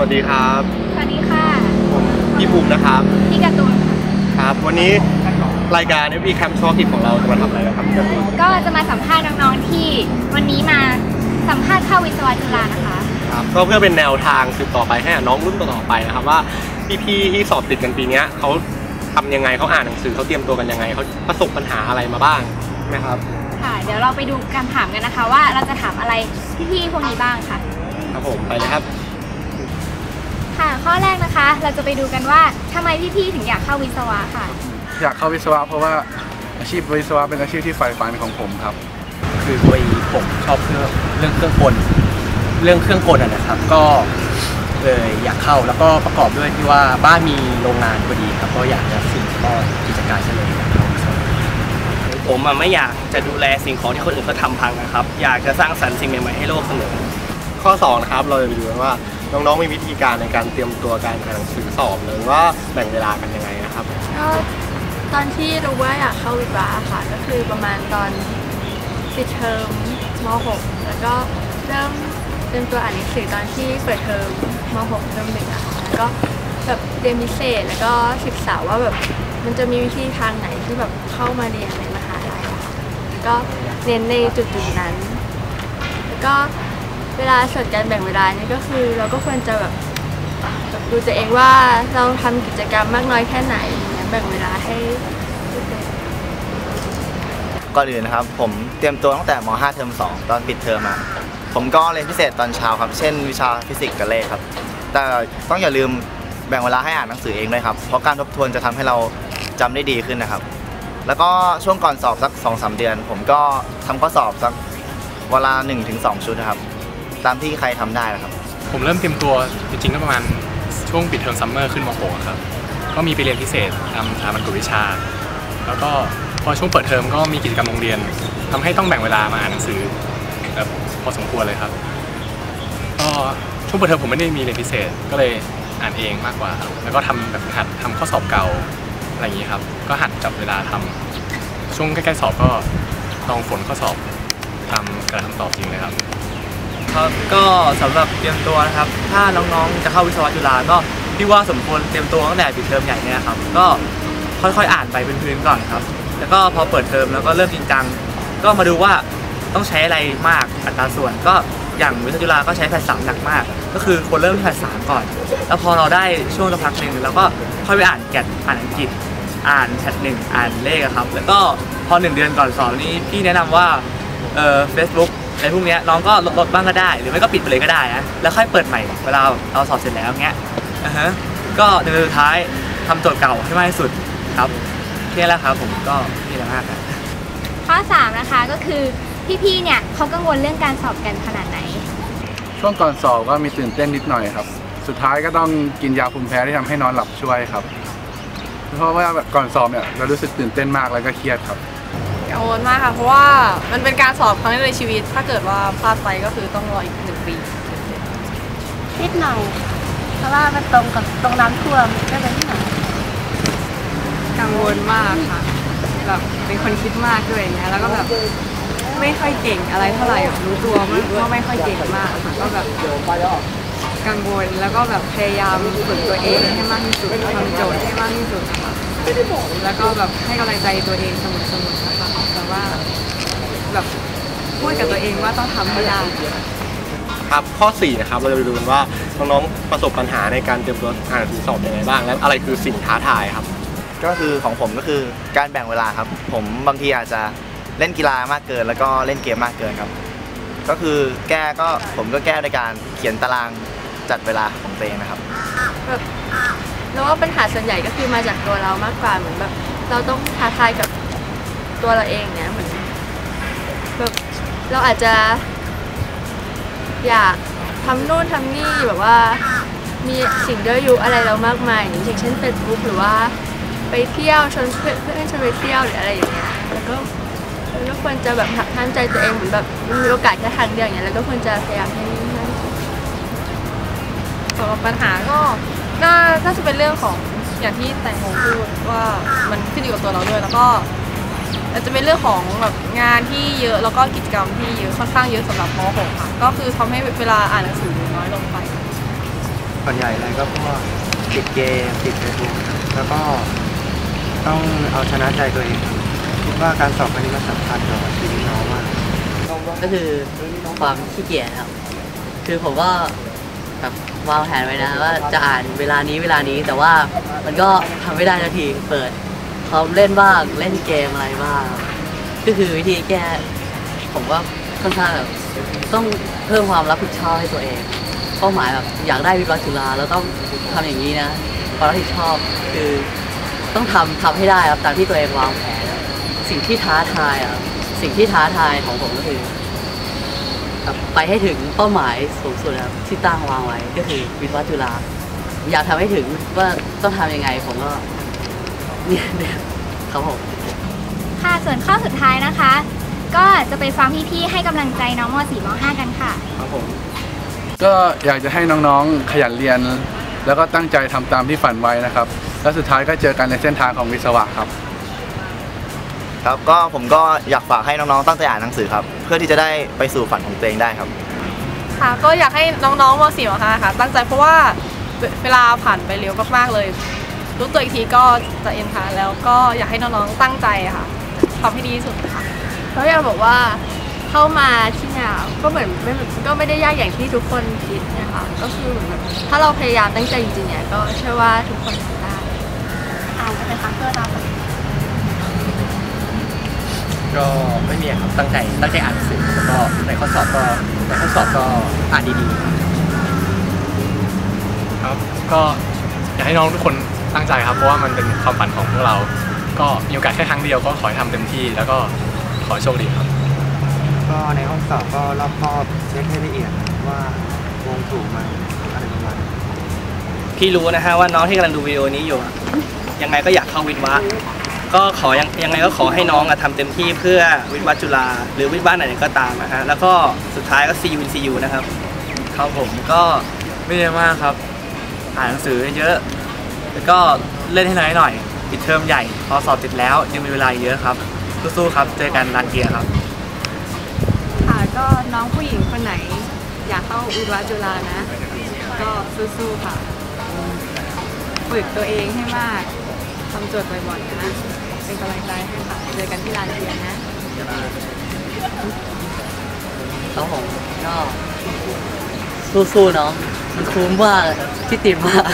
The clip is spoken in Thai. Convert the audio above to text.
วัสดีครับ สวัสดีค่ะ ผมพี่ภูมินะครับ พี่การ์ตูนค่ะครับ วันนี้รายการ FB Camp ชอกิจของเราจะมาทำอะไรกันครับพี่การ์ตูนก็จะมาสัมภาษณ์น้องๆที่วันนี้มาสัมภาษณ์เข้าวิศวะจุฬานะคะครับก็เพื่อเป็นแนวทางสืบต่อไปให้กับน้องรุ่นต่อๆไปนะครับว่าพี่ๆที่สอบติดกันปีเนี้ยเขาทำยังไงเขาอ่านหนังสือเขาเตรียมตัวกันยังไงเขาประสบปัญหาอะไรมาบ้างใช่ไหมครับค่ะ เดี๋ยวเราไปดูการถามกันนะคะ ว่าเราจะถามอะไรพี่ๆพวกนี้บ้างค่ะ ครับผมไปเลยครับค่ะ ข้อแรกนะคะ เราจะไปดูกันว่าทำไมพี่ๆถึงอยากเข้าวิศวะค่ะ อยากเข้าวิศวะเพราะว่าอาชีพวิศวะเป็นอาชีพที่ใฝ่ฝันของผมครับ คือโดยผมชอบเครื่องเรื่องเครื่องกลเรื่องเครื่องกลอะนะครับ ก็เลยอยากเข้าแล้วก็ประกอบด้วยที่ว่าบ้านมีโรงงานพอดีครับก็อยากจะสืบทอดกิจการเฉลยอยากเข้าวิศวะผมอะไม่อยากจะดูแลสิ่งของที่คนอื่นเขาทำพังนะครับ อยากจะสร้างสรรค์สิ่งใหม่ๆให้โลกเสมอ ข้อ2นะครับเราจะไปดูกันว่าน้องๆมีวิธีการในการเตรียมตัวการอ่านหนังสือสอบหรือว่าแบ่งเวลากันยังไงนะครับก็ตอนที่รู้ว่าอยากเข้าวิศวะค่ะก็คือประมาณตอนปิดเทอมม .6 แล้วก็เริ่มเตรียมตัวอ่านหนังสือตอนที่เปิดเทอมม .6 เทอมหนึ่งอะค่ะแล้วก็แบบเรียนพิเศษแล้วก็ศึกษาว่าแบบมันจะมีวิธีทางไหนที่แบบเข้ามาเรียนในมหาลัยแล้วก็เรียนในจุดๆนั้น แล้วก็ เวลาส่วนการแบ่งเวลานี่ก็คือ เราก็ควรจะแบบดูตัวเองว่าเราทำกิจกรรมมากน้อยแค่ไหนอย่างนี้แบ่งเวลาให้ก่อนอื่นนะครับ ผมเตรียมตัวตั้งแต่ม .5 เทอม 2 ตอนปิดเทอมมาผมก็เรียนพิเศษตอนเช้าครับ เช่นวิชาฟิสิกส์กับเลขครับ แต่ต้องอย่าลืมแบ่งเวลาให้อ่านหนังสือเองด้วยครับ เพราะการทบทวนจะทำให้เราจำได้ดีขึ้นนะครับ แล้วก็ช่วงก่อนสอบสัก2-3เดือน ผมก็ทำข้อสอบสักเวลา 1-2 ชุดนะครับ ตามที่ใครทำได้นะครับ ผมเริ่มเตรียมตัวจริงๆก็ประมาณช่วงปิดเทอมซัมเมอร์ขึ้นม .6 ครับ ก็มีไปเรียนพิเศษตามสถาบันกวดวิชา แล้วก็พอช่วงเปิดเทอมก็มีกิจกรรมโรงเรียนทำให้ต้องแบ่งเวลามาอ่านหนังสือแบบพอสมควรเลยครับก็ช่วงเปิดเทอมผมไม่ได้มีเรียนพิเศษก็เลยอ่านเองมากกว่า แล้วก็ทำแบบหัดทำข้อสอบเก่าอะไรอย่างนี้ครับ ก็หัดจับเวลาทำช่วงใกล้ๆสอบก็ลองฝนข้อสอบทำกระทำตอบจริงเลยครับ ครับก็สำหรับเตรียมตัวนะครับ ถ้าน้องๆจะเข้าวิศวะจุฬาก็พี่ว่าสมควรเตรียมตัวตั้งแต่ปิดเทอมใหญ่เนี่ยนะครับก็ค่อยๆอ่านไปเป็นพื้นก่อนครับ แล้วก็พอเปิดเทอมแล้วก็เริ่มจริงจังก็มาดูว่าต้องใช้อะไรมากอัตราส่วน ก็อย่างวิศวะจุฬาก็ใช้แพทสามหนักมาก ก็คือควรเริ่มที่แพทสามก่อน แล้วพอเราได้ช่วงสักพักหนึ่งเราก็ค่อยไปอ่านแกดอ่านอังกฤษอ่านแพทหนึ่งอ่านเลขครับ แล้วก็พอหนึ่งเดือนก่อนสอบนี้พี่แนะนำว่าเอ่อเฟซบุ๊ก อะไรพวกเนี้ยน้องก็ลดลดบ้างก็ได้ หรือไม่ก็ปิดไปเลยก็ได้นะแล้วค่อยเปิดใหม่เวลาเราสอบเสร็จแล้วเงี้ยอ่าฮะก็ในเดือนสุดท้ายทำโจทย์เก่าให้มากที่สุดครับแค่แล้วครับผมก็นี่แหละมากครับข้อ3นะคะก็คือพี่ๆเนี่ยเขากังวลเรื่องการสอบกันขนาดไหน ช่วงก่อนสอบก็มีตื่นเต้นนิดหน่อยครับ สุดท้ายก็ต้องกินยาภูมิแพ้ที่ทำให้นอนหลับช่วยครับ เพราะว่าแบบก่อนสอบเนี่ยเรารู้สึกตื่นเต้นมากแล้วก็เครียดครับ กังวลมากค่ะ เพราะว่ามันเป็นการสอบครั้งแรกในชีวิต ถ้าเกิดว่าพลาดไปก็คือต้องรออีกหนึ่งปีนิดหน่อย เพราะว่ามันตรงกับตรงน้ำท่วมก็เลยนิดหน่อยกังวลมากค่ะแบบเป็นคนคิดมากด้วยอย่างเงี้ยแล้วก็แบบไม่ค่อยเก่งอะไรเท่าไหร่แบบรู้ตัวว่าไม่ค่อยเก่งมากค่ะก็แบบกังวลแล้วก็แบบพยายามฝึกตัวเองให้มากที่สุดทำโจทย์ให้มากที่สุดนะคะแล้วก็แบบให้กำลังใจตัวเองเสมอๆนะคะแต่ ว่าแบบพูดกับตัวเองว่าต้องทำให้ได้ครับข้อ4นะครับเราจะไปดูกันว่าน้องๆประสบปัญหาในการเตรียมตัวอ่านหนังสือสอบยังไงบ้าง และอะไรคือสิ่งท้าทายครับ ก็คือของผมก็คือการแบ่งเวลาครับ ผมบางทีอาจจะเล่นกีฬามากเกิน แล้วก็เล่นเกมมากเกินครับ ก็คือแก้ก็ผมก็แก้ในการเขียนตารางจัดเวลาของตัวเองนะครับแบบแล้วว่าปัญหาส่วนใหญ่ก็คือมาจากตัวเรามากกว่าเหมือนแบบเราต้องท้าทายกับ ตัวเราเองเนี่ยเหมือนแบบเราอาจจะอยากทำนู่นทำนี่แบบว่ามีสิ่งเยอะอยู่อะไรเรามากมายอย่างเช่นเฟซบุ๊กหรือว่าไปเที่ยวชวนเพื่อนเพื่อนชวนไปเที่ยวหรืออะไรอย่างเงี้ยแล้วก็เราก็ควรจะแบบหักห้ามใจตัวเองเหมือนแบบมีโอกาสแค่ทางเดียวอย่างเงี้ยแล้วก็ควรจะพยายามให้มากที่สุดสำหรับปัญหาก็น่าน่าจะเป็นเรื่องของอย่างที่แตงโมพูดว่ามันขึ้นอยู่กับตัวเราด้วยแล้วก็ อาจจะเป็นเรื่องของแบบงานที่เยอะแล้วก็กิจกรรมที่เยอะค่อนข้างเยอะสำหรับม .6 ค่ะก็คือทำให้เวลาอ่านหนังสือน้อยลงไปคส่วนใหญ่เลยก็พวกติดเกมติดเฟซบุ๊กแล้วก็ต้องเอาชนะใจตัวเองครับคิดว่าการสอบครั้งนี้มันสำคัญต่อชีวิตน้องมากก็คือความขี้เกียจครับ คือผมก็แบบวางแผนไว้นะว่าจะอ่านเวลานี้เวลานี้แต่ว่ามันก็ทำไม่ได้นาทีเปิด คอมเล่นบ้างเล่นเกมอะไรบ้างก็คือวิธีแก้ผมว่าค่อนข้างแบบต้องเพิ่มความรับผิดชอบให้ตัวเองเป้าหมายแบบอยากได้วิทยาจุฬาแล้วต้องทำอย่างนี้นะความรับผิดชอบคือต้องทำทำให้ได้ครับตามที่ตัวเองวางแผนสิ่งที่ท้าทายอะสิ่งที่ท้าทายของผมก็คือไปให้ถึงเป้าหมายสูงสุดครับที่ตั้งวางไว้ก็คือวิทยาจุฬาอยากทำให้ถึงว่าต้องทำยังไงผมก็ ครับผมค่ะส่วนข้อสุดท้ายนะคะ ก็จะไปฟังพี่ๆให้กำลังใจน้องม .4 ม .5 กันค่ะ ครับผมก็อยากจะให้น้องๆขยันเรียน แล้วก็ตั้งใจทำตามที่ฝันไว้นะครับ แล้วสุดท้ายก็เจอกันในเส้นทางของวิศวะครับ ครับก็ผมก็อยากฝากให้น้องๆตั้งใจอ่านหนังสือครับ เพื่อที่จะได้ไปสู่ฝันของตัวเองได้ครับ ค่ะก็อยากให้น้องๆม .4 ม .5 ค่ะ ตั้งใจเพราะว่าเวเวลาผ่านไปเร็วมากๆเลย รู้ตัวอีกทีก็จะเอ็นค่ะแล้วก็อยากให้น้องๆตั้งใจค่ะทำให้ดีที่สุดค่ะเขาอยากบอกว่าเข้ามาที่เนี่ยก็เหมือนไม่ก็ไม่ได้ยากอย่างที่ทุกคนคิดนะคะก็คือเหมือนแบบถ้าเราพยายามตั้งใจจริงๆเนี่ยก็เชื่อว่าทุกคนทำได้เอาไปเลยค่ะเพื่อนเราก็ไม่มีครับตั้งใจตั้งใจอ่านหนังสือแล้วก็ในข้อสอบก็ในข้อสอบก็อ่านดีๆครับก็อยากให้น้องทุกคน ตั้งใจครับเพราะว่ามันเป็นความฝันของพวกเรา ก็มีโอกาสแค่ครั้งเดียวก็ขอให้ทำเต็มที่ แล้วก็ขอให้โชคดีครับ ก็ในห้องสอบก็รอบคอบเช็คให้ละเอียดว่าวงถูกไหมอะไรประมาณนี้พี่รู้นะฮะว่าน้องที่กำลังดูวิดีโอนี้อยู่อะยังไงก็อยากเข้าวิทย์วะก็ขอยังยังไงก็ขอให้น้องอะทำเต็มที่เพื่อวิทย์วะจุฬาหรือวิทย์วะไหนก็ตามนะฮะแล้วก็สุดท้ายก็ CU CU นะครับครับผมก็ไม่ได้มากครับ อ่านหนังสือเยอะ แล้วก็เล่นให้น้อยหน่อยปิดเทอมใหญ่พอสอบติดแล้วยังมีเวลาอีกเยอะครับสู้ๆครับเจอกันลานเกียร์ครับ ค่ะก็น้องผู้หญิงคนไหน อยากเข้าวิทยาจุฬานะ ก็สู้ๆค่ะฝึกตัวเองให้มากทำโจทย์บ่อยๆนะเป็นกำลังใจให้ค่ะเจอกันที่ลานเทียนนะครับผมก็สู้ๆเนาะมันคุ้มมากที่ติดมาก